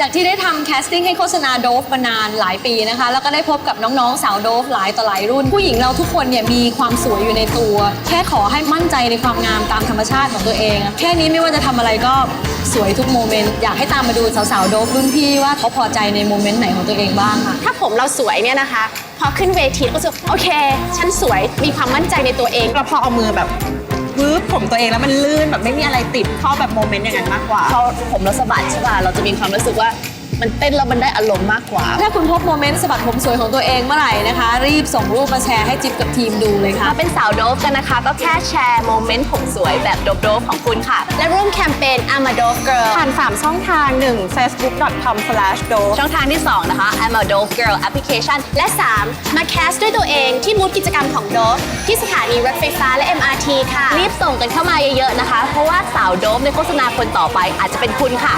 จากที่ได้ทำแคสติ้งให้โฆษณาโดฟมานานหลายปีนะคะ แล้วก็ได้พบกับน้องๆ สาวโดฟหลายต่อหลายรุ่น ผู้หญิงเราทุกคนเนี่ยมีความสวยอยู่ในตัว แค่ขอให้มั่นใจในความงามตามธรรมชาติของตัวเองอะแค่นี้ไม่ว่าจะทำอะไรก็สวยทุกโมเมนต์ อยากให้ตามมาดูสาวๆ โดฟรุ่นพี่ว่าเขาพอใจในโมเมนต์ไหนของตัวเองบ้างค่ะ ถ้าผมเราสวยเนี่ยนะคะ พอขึ้นเวทีก็จะโอเค ฉันสวยมีความมั่นใจในตัวเอง เราพอเอามือแบบ วืบผมตัวเองแล้วมันลื่นแบบไม่มีอะไรติดชอบแบบโมเมนต์อย่างนั้นมากกว่า พอผมเราสะบัดใช่ป่ะเราจะมีความรู้สึกว่ามันเต้นแล้วมันได้อารมณ์มากกว่า ถ้าคุณพบโมเมนต์สะบัดผมสวยของตัวเองเมื่อไหร่นะคะ รีบส่งรูปมาแชร์ให้จิ๊บกับทีมดูเลยค่ะมาเป็นสาวโดฟกันนะคะ ก็แค่แชร์โมเมนต์ผมสวยแบบโดฟๆของคุณค่ะ และร่วมแคมเปญ I'm a Dove Girl ผ่าน 3 ช่องทาง 1 facebook.com/dove ช่องทางที่ 2 นะคะ I'm a Dove Girl Application และ 3 มาแคสด้วยตัวเองที่บูธกิจกรรมของ Dove ที่สถานีรถไฟฟ้าและ MRT ค่ะ รีบส่งกันเข้ามาเยอะๆนะคะ เพราะว่าสาวโดมในโฆษณาคนต่อไปอาจจะเป็นคุณค่ะ